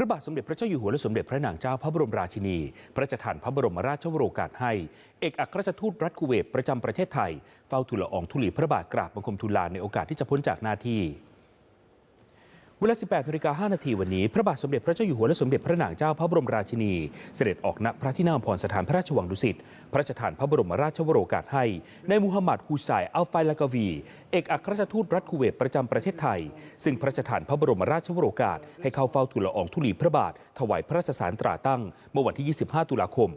ระบาทสมเด็จพระเจ้าอยู่หัวและสมเด็จพระนางเจ้าพระบรมราชินี พระราชทานพระบรมราชวโรกาสให้ เอกอัครราชทูตรัฐคูเวตประจำประเทศไทย เฝ้าทูลละอองธุลีพระบาทกราบบังคมทูลลาในโอกาสที่จะพ้นจากหน้าที่ เวลา 18นาฬิกา5นาทีวันนี้ พระบาทสมเด็จพระเจ้าอยู่หัวและสมเด็จพระนางเจ้าพระบรมราชินี เสด็จออกณพระที่นั่งอภรสถานพระราชวังดุสิต พระราชทานพระบรมราชวโรกาสให้ในมูฮัมหมัดฮูไซอัลไฟลากวี เอกอัครราชทูตรัฐคูเวตประจำประเทศไทย ซึ่งพระราชทานพระบรมราชวโรกาสให้เข้าเฝ้าทูลละอองธุลีพระบาท ถวายพระราชสารตราตั้ง เมื่อวันที่ 25 ตุลาคม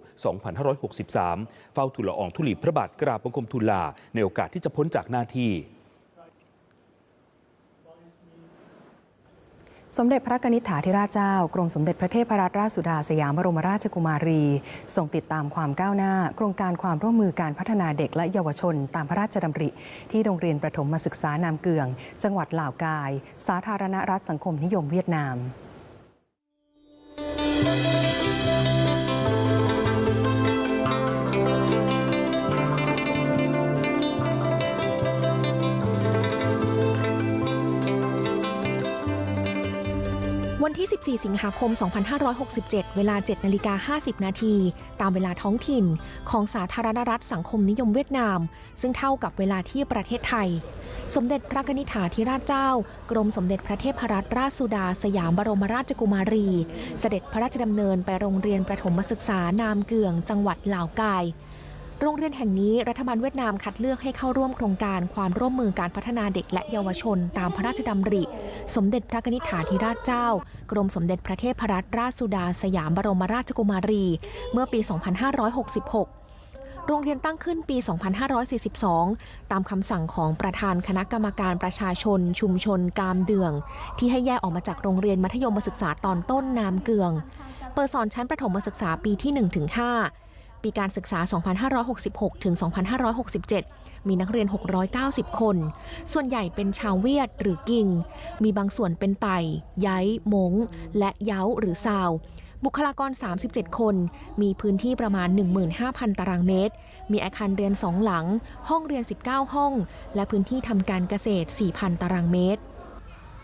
2563 เฝ้าทูลละอองธุลีพระบาทกราบบังคมทูลลาในโอกาสที่จะพ้นจากหน้าที่ สมเด็จพระกนิษฐาธิราชเจ้า กรมสมเด็จพระเทพรัตนราชสุดาสยามบรมราชกุมารีส่งติดตามความก้าวหน้า โครงการความร่วมมือการพัฒนาเด็กและเยาวชน ตามพระราชดำริ ที่โรงเรียนประถมศึกษานามเกือง จังหวัดลาวกาย สาธารณรัฐสังคมนิยมเวียดนาม ที่ 14 สิงหาคม 2567 เวลา 7 นาฬิกา 50 นาที ตามเวลาท้องถิ่นของสาธารณรัฐสังคมนิยมเวียดนาม ซึ่งเท่ากับเวลาที่ประเทศไทย สมเด็จพระนิษฐาธิราชเจ้า กรมสมเด็จพระเทพรัตนราชสุดา สยามบรมราชกุมารี เสด็จพระราชดำเนินไปโรงเรียนประถมศึกษานามเกือง จังหวัดลาวกาย โรงเรียนแห่งนี้รัฐบาลเวียดนามคัดเลือกให้เข้าร่วมโครงการความร่วมมือการพัฒนาเด็กและเยาวชนตามพระราชดำริ สมเด็จพระนิษฐาธิราชเจ้า กรมสมเด็จพระเทพรัตนราชสุดาสยามบรมราชกุมารี เมื่อปี 2566โรงเรียนตั้งขึ้นปี 2542 ตามคำสั่งของประธานคณะกรรมการประชาชน ชุมชนกามเดือง ที่ให้แยกออกมาจากโรงเรียนมัธยมศึกษาตอนต้นนามเกือง เปิดสอนชั้นประถมศึกษาปีที่ 1-5 ปีการศึกษา 2566 ถึง 2567 มีนักเรียน 690 คน ส่วนใหญ่เป็นชาวเวียดหรือกิง มีบางส่วนเป็นไต่ย้ายมง และเย้าหรือซาว บุคลากร 37 คน มีพื้นที่ประมาณ 15,000 ตารางเมตร มีอาคารเรียน 2 หลัง ห้องเรียน 19 ห้อง และพื้นที่ทำการเกษตร 4,000 ตารางเมตร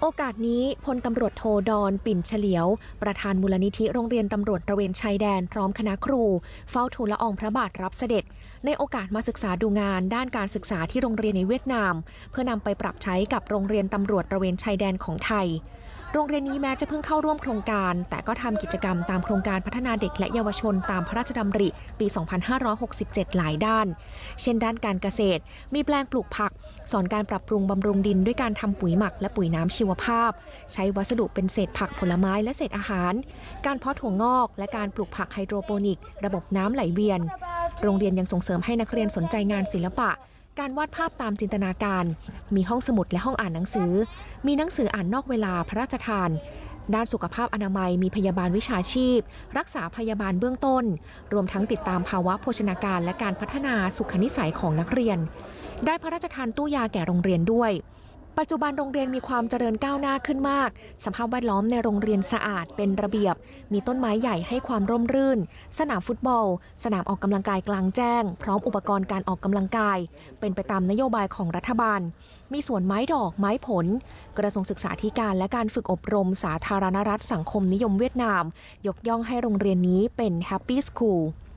โอกาสนี้พลตำรวจโทดอนปิ่นเฉลียว ประธานมูลนิธิโรงเรียนตำรวจตระเวนชายแดนพร้อมคณะครู เฝ้าทูลละอองพระบาทรับเสด็จ ในโอกาสมาศึกษาดูงานด้านการศึกษาที่โรงเรียนในเวียดนาม เพื่อนำไปปรับใช้กับโรงเรียนตำรวจตระเวนชายแดนของไทย โรงเรียนนี้แม้จะเพิ่งเข้าร่วมโครงการ แต่ก็ทำกิจกรรมตามโครงการพัฒนาเด็กและเยาวชนตามพระราชดำริ ปี 2567 หลายด้าน เช่นด้านการเกษตร มีแปลงปลูกผัก สอนการปรับปรุงบำรุงดินด้วยการทำปุ๋ยหมักและปุ๋ยน้ำชีวภาพ ใช้วัสดุเป็นเศษผักผลไม้และเศษอาหาร การเพาะถั่วงอก และการปลูกผักไฮโดรโปนิก ระบบน้ำไหลเวียน โรงเรียนยังส่งเสริมให้นักเรียนสนใจงานศิลปะ การวาดภาพตามจินตนาการ มีห้องสมุดและห้องอ่านหนังสือ มีหนังสืออ่านนอกเวลาพระราชทาน ด้านสุขภาพอนามัยมีพยาบาลวิชาชีพ รักษาพยาบาลเบื้องต้น รวมทั้งติดตามภาวะโภชนาการและการพัฒนาสุขนิสัยของนักเรียน ได้พระราชทานตู้ยาแก่โรงเรียนด้วย ปัจจุบันโรงเรียนมีความเจริญก้าวหน้าขึ้นมาก สภาพแวดล้อมในโรงเรียนสะอาดเป็นระเบียบ มีต้นไม้ใหญ่ให้ความร่มรื่น สนามฟุตบอล สนามออกกำลังกายกลางแจ้ง พร้อมอุปกรณ์การออกกำลังกาย เป็นไปตามนโยบายของรัฐบาล มีสวนไม้ดอกไม้ผล กระทรวงศึกษาธิการและการฝึกอบรมสาธารณรัฐสังคมนิยมเวียดนาม ยกย่องให้โรงเรียนนี้เป็น Happy School ส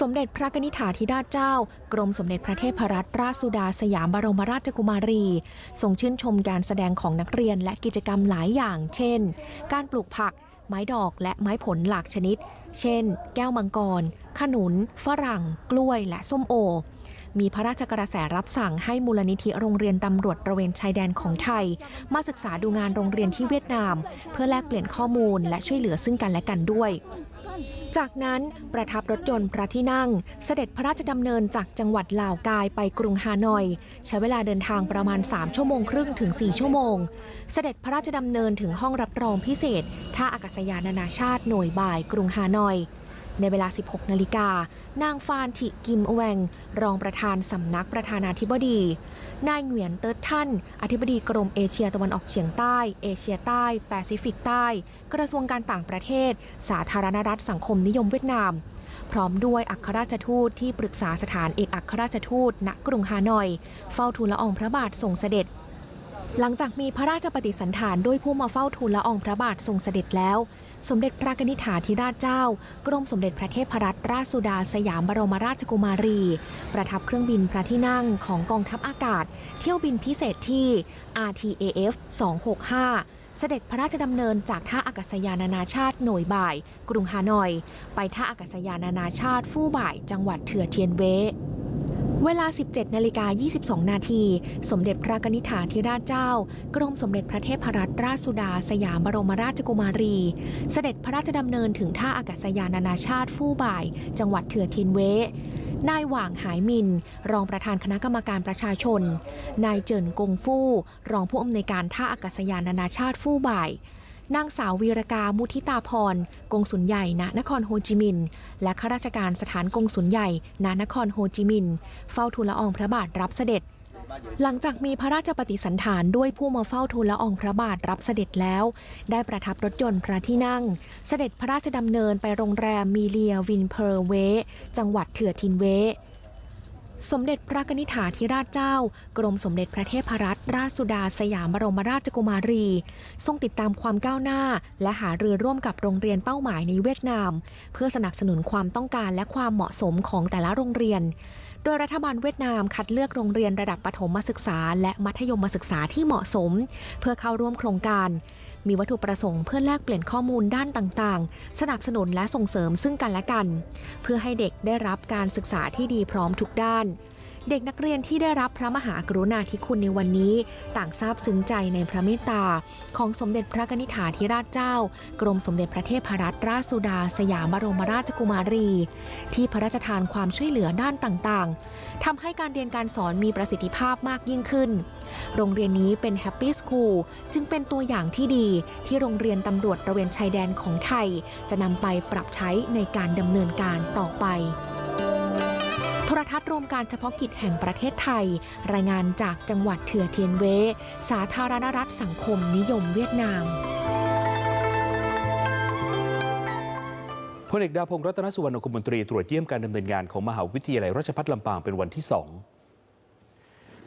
สมเด็จพระนิษฐาธิราชเจ้า กรมสมเด็จพระเทพรัตนราชสุดาสยามบรมราชกุมารีทรงชื่นชมการแสดงของนักเรียนและกิจกรรมหลายอย่าง เช่น การปลูกผัก ไม้ดอกและไม้ผลหลากชนิด เช่น แก้วมังกร ขนุน ฝรั่ง กล้วย และส้มโอ มีพระราชกระแสรับสั่งให้มูลนิธิโรงเรียนตำรวจตระเวนชายแดนของไทย มาศึกษาดูงานโรงเรียนที่เวียดนาม เพื่อแลกเปลี่ยนข้อมูลและช่วยเหลือซึ่งกันและกันด้วย จากนั้นประทับรถยนต์พระที่นั่ง เสด็จพระราชดำเนินจากจังหวัดลาวกายไปกรุงฮานอย ใช้เวลาเดินทางประมาณ 3 ชั่วโมงครึ่งถึง 4 ชั่วโมง เสด็จพระราชดำเนินถึงห้องรับรองพิเศษท่าอากาศยานนานาชาติหน่วยบ่ายกรุงฮานอย ในเวลา 16 นาฬิกา นางฟานถิกิมอแวง รองประธานสำนักประธานาธิบดี นายเหงียนเติร์ดท่าน อธิบดีกรมเอเชียตะวันออกเฉียงใต้ เอเชียใต้ แปซิฟิกใต้ กระทรวงการต่างประเทศ สาธารณรัฐสังคมนิยมเวียดนาม พร้อมด้วยอัครราชทูตที่ปรึกษาสถานเอกอัครราชทูตณกรุงฮานอย เฝ้าทูลละอองพระบาทส่งเสด็จหลังจากมีพระราชปฏิสันถานด้วยผู้มาเฝ้าทูลละอองพระบาททรงเสด็จแล้ว สมเด็จพระนิธิถาธิราชเจ้า กรมสมเด็จพระเทพรัตนราชสุดาสยามบรมราชกุมารี ประทับเครื่องบินพระที่นั่งของกองทัพอากาศ เที่ยวบินพิเศษที่ RTAF 265เสด็จพระราชดำเนินจากท่าอากาศยานนานาชาติหน่วยบ่าย กรุงฮานอย ไปท่าอากาศยานนานาชาติฟู่บ่าย จังหวัดเถือเทียนเว เวลา 17นาฬิกา22 นาที สมเด็จพระนิษฐาธิราชเจ้า กรมสมเด็จพระเทพรัตนราชสุดาสยามบรมราชกุมารี เสด็จพระราชดำเนินถึงท่าอากาศยานนานาชาติฟู่บ่าย จังหวัดเถื่อทินเวนายหว่างหายมิน รองประธานคณะกรรมการประชาชน นายเจินกงฟู่ รองผู้อำนวยการท่าอากาศยานนานาชาติฟู่บ่าย นางสาววีรกามุทิตาพร กงสุลใหญ่ณนครโฮจิมินห์และข้าราชการสถานกงสุลใหญ่ณนครโฮจิมินห์เฝ้าทูลละอองพระบาทรับเสด็จ หลังจากมีพระราชปฏิสันถานด้วยผู้มาเฝ้าทูลละอองพระบาทรับเสด็จแล้ว ได้ประทับรถยนต์พระที่นั่ง เสด็จพระราชดำเนินไปโรงแรมมีเลียวินเพอร์เวจังหวัดเถื่อทินเว สมเด็จพระนิษฐาธิราชเจ้า กรมสมเด็จพระเทพรัตนราชสุดาสยามบรมราชกุมารี ทรงติดตามความก้าวหน้า และหารือร่วมกับโรงเรียนเป้าหมายในเวียดนาม เพื่อสนับสนุนความต้องการและความเหมาะสมของแต่ละโรงเรียน โดยรัฐบาลเวียดนามคัดเลือกโรงเรียนระดับประถมศึกษา และมัธยมศึกษาที่เหมาะสม เพื่อเข้าร่วมโครงการ มีวัตถุประสงค์เพื่อแลกเปลี่ยนข้อมูลด้านต่างๆ สนับสนุนและส่งเสริมซึ่งกันและกัน เพื่อให้เด็กได้รับการศึกษาที่ดีพร้อมทุกด้าน เด็กนักเรียนที่ได้รับพระมหากรุณาธิคุณในวันนี้ ต่างซาบซึ้งใจในพระเมตตา ของสมเด็จพระกนิษฐาธิราชเจ้า กรมสมเด็จพระเทพรัตนราชสุดา สยามบรมราชกุมารี ที่พระราชทานความช่วยเหลือด้านต่างๆทำให้การเรียนการสอนมีประสิทธิภาพมากยิ่งขึ้น โรงเรียนนี้เป็นแฮปปี้สคูลจึงเป็นตัวอย่างที่ดี ที่โรงเรียนตำรวจตระเวนชายแดนของไทย จะนำไปปรับใช้ในการดำเนินการต่อไป รทัศน์รวมการเฉพาะกิจแห่งประเทศไทย รายงานจากจังหวัดเถือเทียนเว สาธารณรัฐสังคมนิยมเวียดนามพลเอกดาวพงศ์รัตนสุวรรณกุมนตรีตรวจเยี่ยมการดำเนินงานของมหาวิทยาลัยราชภัฏลำปางเป็นวันที่สอง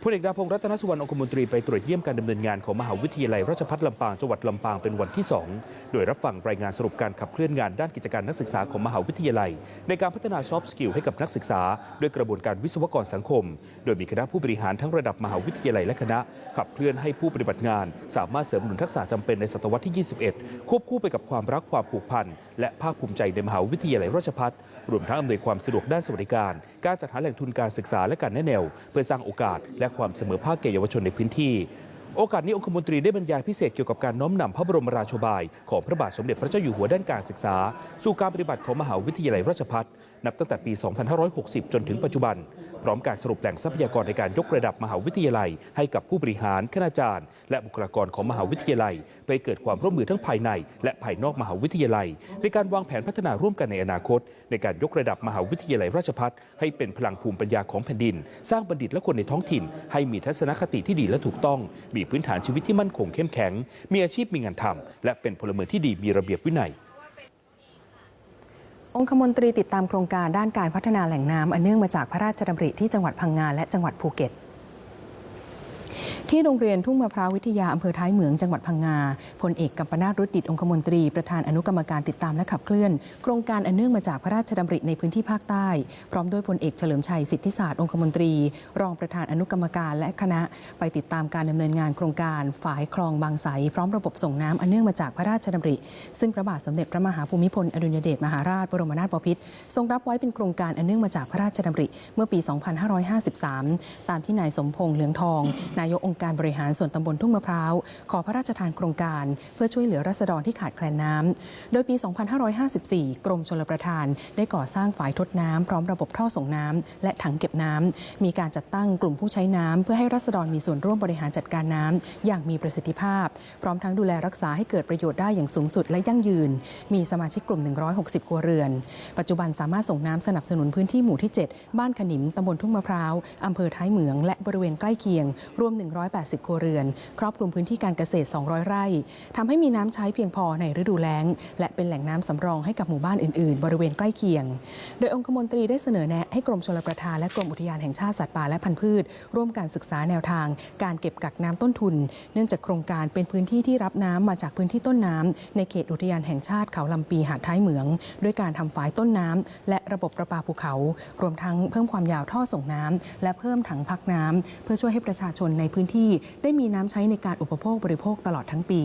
พลเอกดาวพงศ์รัตนสุวรรณกุลมนตรีไปตรวจเยี่ยมการดำเนินงานของมหาวิทยาลัยราชภัฏลำปางจังหวัดลำปางเป็นวันที่ 2 โดยรับฟังรายงานสรุปการขับเคลื่อนงานด้านกิจการนักศึกษาของมหาวิทยาลัย ในการพัฒนาซอฟต์สกิลให้กับนักศึกษา ด้วยกระบวนการวิศวกรสังคม โดยมีคณะผู้บริหารทั้งระดับมหาวิทยาลัยและคณะ ขับเคลื่อนให้ผู้ปฏิบัติงาน สามารถเสริมหนุนทักษะจำเป็นในศตวรรษที่ 21 ควบคู่ไปกับความรักความผูกพันและภาคภูมิใจในมหาวิทยาลัยราชภัฏรวมทั้งอำนวยความสะดวกด้านสวัสดิการ การจัดหาแหล่งทุนการศึกษาและการแนะแนว เพื่อสร้างโอกาสและความเสมอภาคแก่เยาวชนในพื้นที่ โอกาสนี้องคมนตรีได้บรรยายพิเศษเกี่ยวกับการน้อมนำพระบรมราโชบาย ของพระบาทสมเด็จพระเจ้าอยู่หัวด้านการศึกษา สู่การปฏิบัติของมหาวิทยาลัยราชภัฏนับตั้งแต่ปี 2560 จนถึงปัจจุบัน พร้อมการสรุปแหล่งทรัพยากรในการยกระดับมหาวิทยาลัย ให้กับผู้บริหารคณาจารย์ และบุคลากรของมหาวิทยาลัยไปเกิดความร่วมมือทั้งภายใน และภายนอกมหาวิทยาลัย ในการวางแผนพัฒนาร่วมกันในอนาคตในการยกระดับมหาวิทยาลัยราชภัฏให้เป็นพลังภูมิปัญญาของแผ่นดิน สร้างบัณฑิตและคนในท้องถิ่น ให้มีทัศนคติที่ดีและถูกต้อง มีพื้นฐานชีวิตที่มั่นคงเข้มแข็ง มีอาชีพมีงานทำและเป็นพลเมืองที่ดีมีระเบียบวินัยองคมนตรีติดตามโครงการด้านการพัฒนาแหล่งน้ำอันเนื่องมาจากพระราชดำริที่จังหวัดพังงาและจังหวัดภูเก็ต ที่โรงเรียนทุ่งมะพร้าววิทยาอำเภอท้ายเหมืองจังหวัดพังงาพลเอกกัมปนาตรุดิตองคมนตรี ประธานอนุกรรมการติดตามและขับเคลื่อน โครงการอันเนื่องมาจากพระราชดำริในพื้นที่ภาคใต้ พร้อมด้วยพลเอกเฉลิมชัยสิทธิศาสตร์องคมนตรี รองประธานอนุกรรมการและคณะ ไปติดตามการดำเนินงานโครงการฝายคลองบางไสพร้อมระบบส่งน้ำอันเนื่องมาจากพระราชดำริ ซึ่งพระบาทสมเด็จพระมหาภูมิพลอดุลยเดชมหาราชบรมนาถบพิตรทรงรับไว้เป็นโครงการอันเนื่องมาจากพระราชดำริ เมื่อปี 2553 ตามที่นายสมพงษ์เหลืองทองนายกองค์การบริหารส่วนตำบลทุ่งมะพร้าว ขอพระราชทานโครงการ เพื่อช่วยเหลือรัษฎรที่ขาดแคลนน้ำ โดยปี 2554 กรมชลประทาน ได้ก่อสร้างฝายทดน้ำพร้อมระบบท่อส่งน้ำและถังเก็บน้ำ มีการจัดตั้งกลุ่มผู้ใช้น้ำเพื่อให้รัษฎรมีส่วนร่วมบริหารจัดการน้ำอย่างมีประสิทธิภาพ พร้อมทั้งดูแลรักษาให้เกิดประโยชน์ได้อย่างสูงสุดและยั่งยืน มีสมาชิกกลุ่ม 160 ครัวเรือน ปัจจุบันสามารถส่งน้ำสนับสนุนพื้นที่หมู่ที่ 7 บ้านขนิมตำบลทุ่งมะพร้าวอำเภอท้ายเหมืองและบริเวณใกล้เคียงรวม100 180 ครัวเรือน ครอบคลุมพื้นที่การเกษตร 200 ไร่ทำให้มีน้ำใช้เพียงพอในฤดูแล้ง และเป็นแหล่งน้ำสำรองให้กับหมู่บ้านอื่น ๆ บริเวณใกล้เคียง โดยองคมนตรีได้เสนอแนะให้กรมชลประทานและกรมอุทยานแห่งชาติสัตว์ป่าและพันธุ์พืช ร่วมการศึกษาแนวทาง การเก็บกักน้ำต้นทุน เนื่องจากโครงการเป็นพื้นที่ที่รับน้ำมาจากพื้นที่ต้นน้ำในเขตอุทยานแห่งชาติเขาลำปีหาดท้ายเหมือง ด้วยการทำฝายต้นน้ำและระบบประปาภูเขา รวมทั้งเพิ่มความยาวท่อส่งน้ำและเพิ่มถังพักน้ำเพื่อช่วยให้ประชาชนในพื้นที่ได้มีน้ำใช้ในการอุปโภคบริโภคตลอดทั้งปี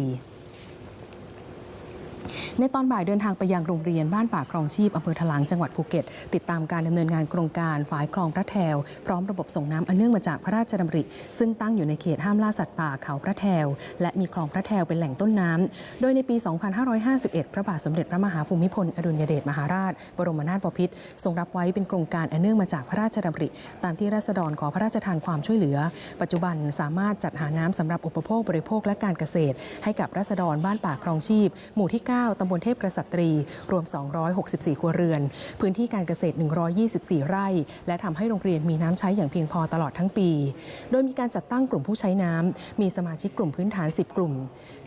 ในตอนบ่ายเดินทางไปยังโรงเรียนบ้านป่าคลองชีพอำเภอถลางจังหวัดภูเก็ต ติดตามการดำเนินงานโครงการฝายคลองพระแถว พร้อมระบบส่งน้ำอันเนื่องมาจากพระราชดำริ ซึ่งตั้งอยู่ในเขตห้ามล่าสัตว์ป่าเขาพระแถว และมีคลองพระแถวเป็นแหล่งต้นน้ำโดยในปี 2551 พระบาทสมเด็จพระมหาภูมิพลอดุลยเดชมหาราช บรมนาถบพิตรทรงรับไว้เป็นโครงการอันเนื่องมาจากพระราชดำริ ตามที่ราษฎรขอพระราชทานความช่วยเหลือ ปัจจุบันสามารถจัดหาน้ำสำหรับอุปโภคบริโภคและการเกษตร ให้กับราษฎรบ้านป่าคลองชีพ หมู่ที่ 9 9 ตำบลเทพกษัตรี รวม 264 ครัวเรือน พื้นที่การเกษตร 124 ไร่ และทำให้โรงเรียนมีน้ำใช้อย่างเพียงพอตลอดทั้งปี โดยมีการจัดตั้งกลุ่มผู้ใช้น้ำมีสมาชิกกลุ่มพื้นฐาน 10 กลุ่ม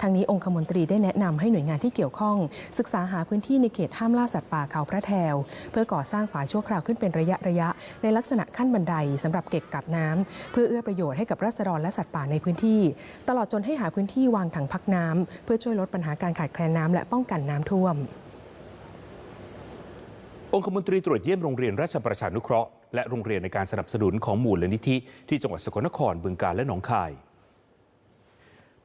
ทางนี้องคมนตรีได้แนะนำให้หน่วยงานที่เกี่ยวข้อง ศึกษาหาพื้นที่ในเขตห้ามล่าสัตว์ป่าเขาพระแถว เพื่อก่อสร้างฝายชั่วคราวขึ้นเป็นระยะระยะ ในลักษณะขั้นบันไดสำหรับเก็บกักน้ำเพื่อเอื้อประโยชน์ให้กับรัษฎรและสัตว์ป่าในพื้นที่ ตลอดจนให้หาพื้นที่วางถังพักน้ำเพื่อช่วยลดปัญหาการขาดแคลนน้ำและป้องกันน้ำท่วม องคมนตรีตรวจเยี่ยมโรงเรียนราชประชานุเคราะห์และโรงเรียนในการสนับสนุนของมูลนิธิที่จังหวัดสกลนครบึงกาฬและหนองคาย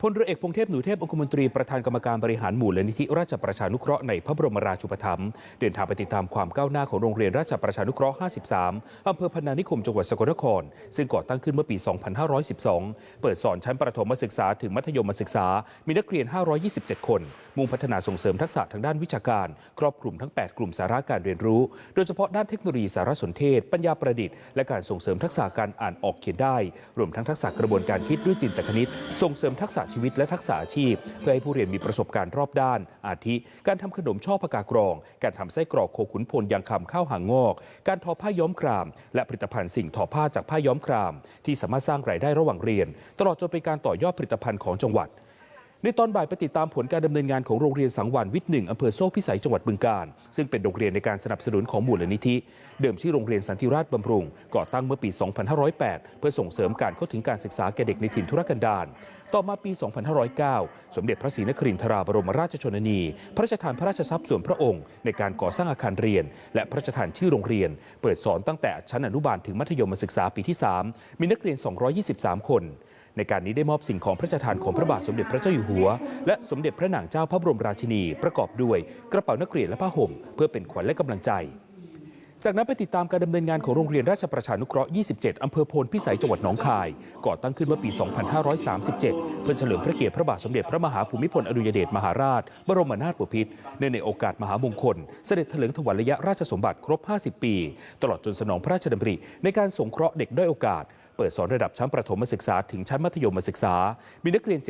พลเรือเอกพงเทพหนูเทพองคมนตรีประธานกรรมการบริหารหมู่แลนิธิราชประชานุเคราะห์ในพระบรมราชูปถัมภ์เดินทางไปติดตามความก้าวหน้าของโรงเรียนราชประชานุเคราะห์ 53 อำเภอพนานิคมจังหวัดสกลนคร ซึ่งก่อตั้งขึ้นเมื่อปี 2512 เปิดสอนชั้นประถมศึกษาถึงมัธยมศึกษา มีนักเรียน 527 คน มุ่งพัฒนาส่งเสริมทักษะทางด้านวิชาการ ครอบคลุมทั้ง 8 กลุ่มสาระการเรียนรู้ โดยเฉพาะด้านเทคโนโลยีสารสนเทศ ปัญญาประดิษฐ์และการส่งเสริมทักษะการอ่านออกเขียนได้ รวมทั้งทักษะกระบวนการคิดด้วยจินตคณิต ส่งเสริมทักษะชีวิตและทักษะอาชีพ เพื่อให้ผู้เรียนมีประสบการณ์รอบด้าน อาทิ การทำขนมช่อปากากรอง การทำไส้กรอกโคขุนพลยางคำข้าวหางงอก การทอผ้าย้อมคราม และผลิตภัณฑ์สิ่งทอผ้าจากผ้าย้อมคราม ที่สามารถสร้างรายได้ระหว่างเรียน ตลอดจนเป็นการต่อยอดผลิตภัณฑ์ของจังหวัด ในตอนบ่ายไปติดตามผลการดำเนินงานของโรงเรียนสังวานวิทย์หนึ่งอำเภอโซ่พิสัยจังหวัดบึงกาฬซึ่งเป็นโรงเรียนในการสนับสนุนของมูลนิธิ เดิมชื่อโรงเรียนสันติราชบำรุง ก่อตั้งเมื่อปี 2508 เพื่อส่งเสริมการเข้าถึงการศึกษาแก่เด็กในถิ่นทุรกันดารต่อมาปี 2509 สมเด็จพระศรีนครินทราบรมราชชนนี พระราชทานพระราชทรัพย์ส่วนพระองค์ ในการก่อสร้างอาคารเรียน และพระราชทานชื่อโรงเรียน เปิดสอนตั้งแต่ชั้นอนุบาลถึงมัธยมศึกษาปีที่ 3 มีนักเรียน 223 คน ในการนี้ได้มอบสิ่งของพระราชทานของพระบาทสมเด็จพระเจ้าอยู่หัว และสมเด็จพระนางเจ้าพระบรมราชินี ประกอบด้วยกระเป๋านักเรียนและผ้าห่ม เพื่อเป็นขวัญและกำลังใจ จากนั้นไปติดตามการดำเนินงานของโรงเรียนราชประชานุเคราะห์ 27 อำเภอโพนพิสัยจังหวัดหนองคาย ก่อตั้งขึ้นเมื่อปี 2537 เพื่อเฉลิมพระเกียรติพระบาทสมเด็จพระมหาภูมิพลอดุลยเดชมหาราช บรมนาถบพิตรเนื่องในโอกาสมหามงคล เสด็จเถลิงถวัลยะราชสมบัติครบ 50 ปี ตลอดจนสนองพระราชดำริในการสงเคราะห์เด็กด้อยโอกาส เปิดสอนระดับชั้นประถมศึกษาถึงชั้นมัธยมศึกษา มีนักเรียน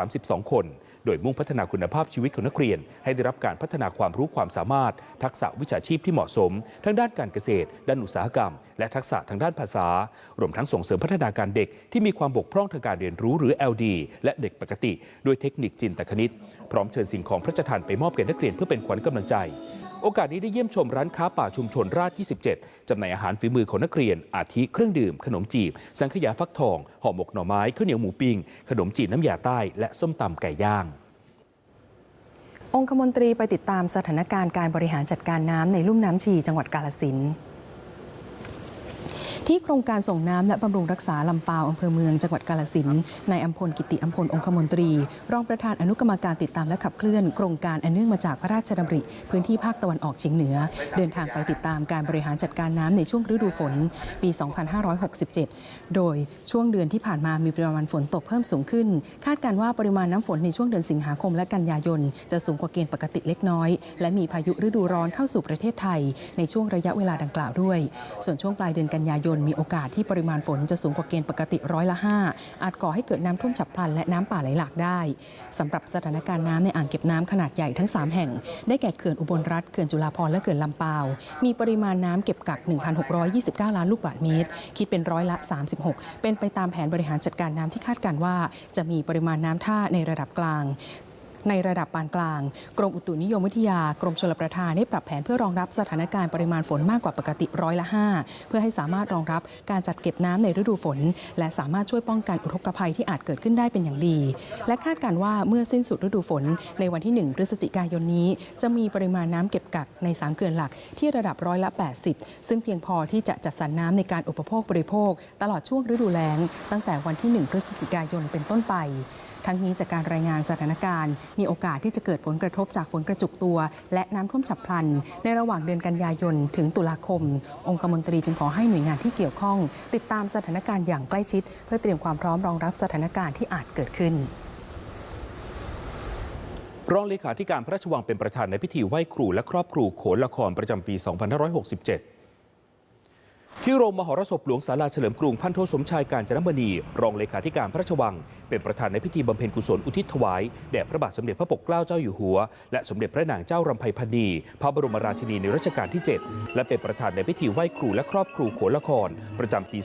732 คน โดยมุ่งพัฒนาคุณภาพชีวิตของนักเรียน ให้ได้รับการพัฒนาความรู้ความสามารถ ทักษะวิชาชีพที่เหมาะสม ทั้งด้านการเกษตร ด้านอุตสาหกรรม และทักษะทางด้านภาษา รวมทั้งส่งเสริมพัฒนาการเด็กที่มีความบกพร่องทางการเรียนรู้หรือ LD และเด็กปกติด้วยเทคนิคจินตคณิต พร้อมเชิญสิ่งของพระราชทานไปมอบแก่นักเรียนเพื่อเป็นขวัญกำลังใจ โอกาสนี้ได้เยี่ยมชมร้านค้าป่าชุมชนราช 27 จำหน่ายอาหารฝีมือของนักเรียน อาทิเครื่องดื่ม ขนมจีบ สังขยาฟักทอง ห่อหมกหน่อไม้ข้าวเหนียวหมูปิ้ง ขนมจีบน้ำยาใต้ และส้มตำไก่ย่าง องคมนตรีไปติดตามสถานการณ์การบริหารจัดการน้ำในลุ่มน้ำชีจังหวัดกาลสินธุ์ ที่โครงการส่งน้ำและบำรุงรักษาลำปาวอำเภอเมืองจังหวัดกาลสินนายอัมพลกิติอัมพลองคมนตรี รองประธานอนุกรรมการติดตามและขับเคลื่อนโครงการอันเนื่องมาจากพระราชดำริ พื้นที่ภาคตะวันออกเฉียงเหนือ เดินทางไปติดตามการบริหารจัดการน้ำในช่วงฤดูฝนปี 2567 โดยช่วงเดือนที่ผ่านมามีปริมาณฝนตกเพิ่มสูงขึ้น คาดการว่าปริมาณน้ำฝนในช่วงเดือนสิงหาคมและกันยายน จะสูงกว่าเกณฑ์ปกติเล็กน้อย และมีพายุฤดูร้อนเข้าสู่ประเทศไทย ในช่วงระยะเวลาดังกล่าวด้วย ส่วนช่วงปลายเดือนกันยายนมีโอกาสที่ปริมาณฝนจะสูงกว่าเกณฑ์ปกติร้อยละ5อาจก่อให้เกิดน้ำท่วมฉับพลันและน้ำป่าไหลหลากได้สำหรับสถานการณ์น้ำในอ่างเก็บน้ำขนาดใหญ่ทั้ง 3 แห่ง ได้แก่เขื่อนอุบลรัฐเขื่อนจุฬาภรณ์และเขื่อนลำปาว มีปริมาณน้ำเก็บกัก 1,629 ล้านลูกบาศก์เมตร คิดเป็นร้อยละ 36 เป็นไปตามแผนบริหารจัดการน้ำที่คาดการว่า จะมีปริมาณน้ำท่าในระดับกลาง ในระดับปานกลาง กรมอุตุนิยมวิทยากรมชลประทานได้ปรับแผนเพื่อรองรับสถานการณ์ปริมาณฝนมากกว่าปกติร้อยละ5เพื่อให้สามารถรองรับการจัดเก็บน้ำในฤดูฝน และสามารถช่วยป้องกันอุทกภัยที่อาจเกิดขึ้นได้เป็นอย่างดี และคาดการณ์ว่าเมื่อสิ้นสุดฤดูฝน ในวันที่ 1 พฤศจิกายนนี้ จะมีปริมาณน้ำเก็บกักใน 3 เขื่อนหลักที่ระดับร้อยละ 80 ซึ่งเพียงพอที่จะจัดสรรน้ำในการอุปโภคบริโภค ตลอดช่วงฤดูแล้ง ตั้งแต่วันที่ 1 พฤศจิกายนเป็นต้นไป ทั้งนี้จากการรายงานสถานการณ์ มีโอกาสที่จะเกิดผลกระทบจากฝนกระจุกตัว และน้ำท่วมฉับพลัน ในระหว่างเดือนกันยายนถึงตุลาคม องคมนตรีจึงขอให้หน่วยงานที่เกี่ยวข้อง ติดตามสถานการณ์อย่างใกล้ชิด เพื่อเตรียมความพร้อมรองรับสถานการณ์ที่อาจเกิดขึ้นรองเลขาธิการพระราชวังเป็นประธานในพิธีไหว้ครูและครอบครูโขนละครประจำปี 2567 ที่โรงมหรสพหลวงศาลาเฉลิมกรุงพันโทสมชายการจนมณี รองเลขาธิการพระราชวัง เป็นประธานในพิธีบำเพ็ญกุศลอุทิศถวายแด่พระบาทสมเด็จพระปกเกล้าเจ้าอยู่หัว และสมเด็จพระนางเจ้ารำไพพรรณีพระบรมราชินีในรัชกาลที่ 7 และเป็นประธานในพิธีไหว้ครูและครอบครูโขนละคร ประจำปี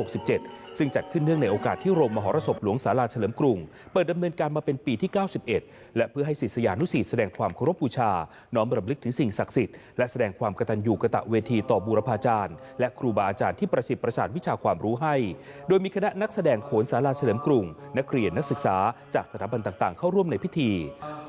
2567 ซึ่งจัดขึ้นเนื่องในโอกาสที่โรงมหรสพหลวงศาลาเฉลิมกรุง เปิดดำเนินการมาเป็นปีที่ 91 และเพื่อให้ศิษยานุศิษย์แสดงความเคารพบูชา น้อมรำลึกถึงสิ่งศักดิ์สิทธิ์และแสดงความกตัญญูกตเวทีต่อบูรพาจารย์และครูบาอาจารย์ที่ประสิทธิ์ประสานวิชาความรู้ให้ โดยมีคณะนักแสดงโขนศาลาเฉลิมกรุง นักเรียนนักศึกษาจากสถาบันต่างๆ เข้าร่วมในพิธี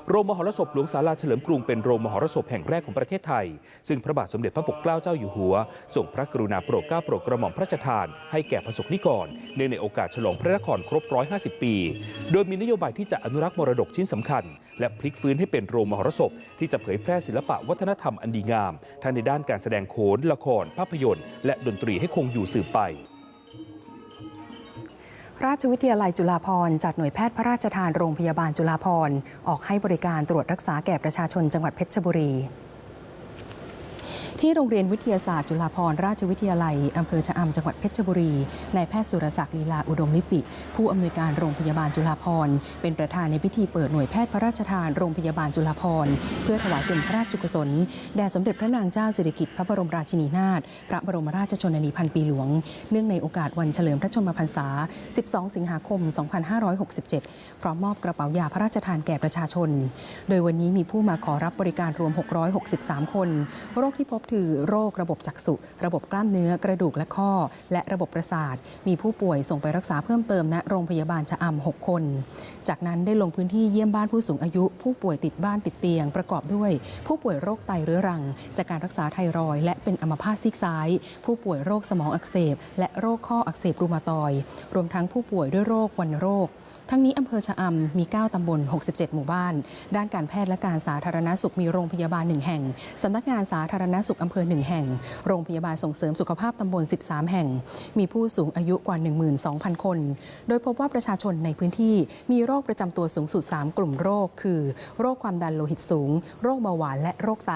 โรงมหรสพหลวงศาลาเฉลิมกรุงเป็นโรงมหรสพแห่งแรกของประเทศไทย ซึ่งพระบาทสมเด็จพระปกเกล้าเจ้าอยู่หัวทรงพระกรุณาโปรดเกล้าโปรดกระหม่อมพระราชทาน ให้แก่ประสบนิกรเนื่องในโอกาสฉลองพระนครครบ 150 ปี โดยมีนโยบายที่จะอนุรักษ์มรดกชิ้นสำคัญ และพลิกฟื้นให้เป็นโรงมหรสพที่จะเผยแพร่ศิลปะวัฒนธรรมอันดีงามทั้งในด้านการแสดงโขนละครภาพยนตร์และและดนตรีให้คงอยู่สืบไป ราชวิทยาลัยจุฬาภรณ์จัดหน่วยแพทย์พระราชทานโรงพยาบาลจุฬาภรณ์ออกให้บริการตรวจรักษาแก่ประชาชนจังหวัดเพชรบุรี ที่โรงเรียนวิทยาศาสตร์จุฬาภรณราชวิทยาลัยอำเภอชะอำจังหวัดเพชรบุรีนายแพทย์สุรศักดิ์ลีลาอุดมลิปิ ผู้อำนวยการโรงพยาบาลจุฬาภรณ์เป็นประธานในพิธีเปิดหน่วยแพทย์พระราชทานโรงพยาบาลจุฬาภรณ์เพื่อถวายเป็นพระราชกุศลแด่สมเด็จพระนางเจ้าสิริกิติ์พระบรมราชินีนาถพระบรมราชชนนีพันปีหลวง เนื่องในโอกาสวันเฉลิมพระชนมพรรษา 12 สิงหาคม 2567 พร้อมมอบกระเป๋ายาพระราชทานแก่ประชาชน โดยวันนี้มีผู้มาขอรับบริการรวม 663 คน โรคที่พบคือโรคระบบจักษุ ระบบกล้ามเนื้อกระดูกและข้อ และระบบประสาท มีผู้ป่วยส่งไปรักษาเพิ่มเติมณโรงพยาบาลชะอำ6คน จากนั้นได้ลงพื้นที่เยี่ยมบ้านผู้สูงอายุ ผู้ป่วยติดบ้านติดเตียง ประกอบด้วย ผู้ป่วยโรคไตเรื้อรัง จากการรักษาไทรอยและเป็นอัมพาตซีกซ้าย ผู้ป่วยโรคสมองอักเสบ และโรคข้ออักเสบรูมาตอย รวมทั้งผู้ป่วยด้วยโรควัณโรค ทั้งนี้อำเภอชะอำมี 9 ตำบล 67 หมู่บ้าน ด้านการแพทย์และการสาธารณสุขมีโรงพยาบาล 1 แห่ง สำนักงานสาธารณสุขอำเภอ 1 แห่ง โรงพยาบาลส่งเสริมสุขภาพตำบล 13 แห่ง มีผู้สูงอายุกว่า 12,000 คน โดยพบว่าประชาชนในพื้นที่มีโรคประจำตัวสูงสุด 3 กลุ่มโรค คือ โรคความดันโลหิตสูง โรคเบาหวานและโรคไต